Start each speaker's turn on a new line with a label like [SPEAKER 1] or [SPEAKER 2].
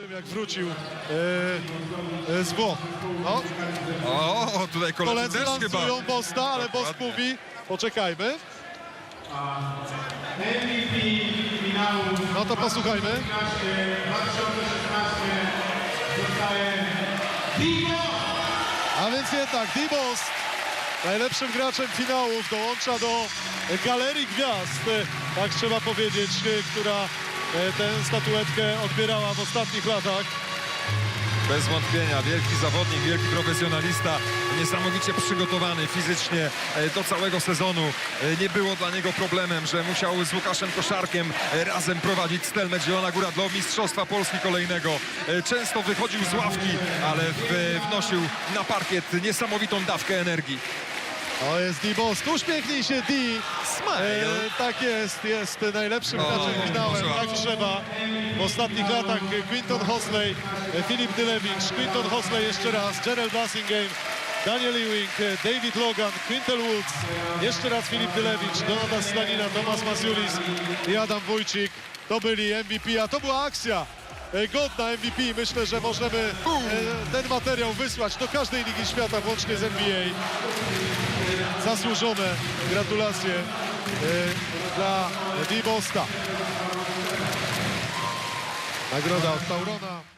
[SPEAKER 1] tym, jak wrócił e, z Włoch. No,
[SPEAKER 2] O, tutaj koledzy też chyba.
[SPEAKER 1] Bosta, ale Bost mówi, poczekajmy. No to posłuchajmy. A więc jednak Dibos, najlepszym graczem finałów, dołącza do galerii gwiazd, tak trzeba powiedzieć, e, która tę statuetkę odbierała w ostatnich latach.
[SPEAKER 2] Bez wątpienia, wielki zawodnik, wielki profesjonalista, niesamowicie przygotowany fizycznie e, do całego sezonu. E, Nie było dla niego problemem, że musiał z Łukaszem Koszarkiem e, razem prowadzić Stelmecz Zielona Góra do Mistrzostwa Polski kolejnego. E, Często wychodził z ławki, ale wnosił na parkiet niesamowitą dawkę energii.
[SPEAKER 1] O, jest Dibos, uśmiechnij się Di.
[SPEAKER 2] Smile.
[SPEAKER 1] E, tak jest, jest najlepszym
[SPEAKER 2] O,
[SPEAKER 1] graczem finałem,
[SPEAKER 2] proszę
[SPEAKER 1] tak trzeba. W ostatnich latach Quinton Hosley, e, Filip Dylewicz, Quinton Hosley jeszcze raz, Gerald Blassingame, Daniel Ewing, e, David Logan, Quintel Woods, jeszcze raz Filip Dylewicz, Donatas Stanina, Tomasz Masiulis i Adam Wójcik. To byli MVP, a to była akcja. e, Godna MVP. Myślę, że możemy ten materiał wysłać do każdej ligi świata, włącznie z NBA zasłużone gratulacje dla Dibosta. Nagroda od Taurona.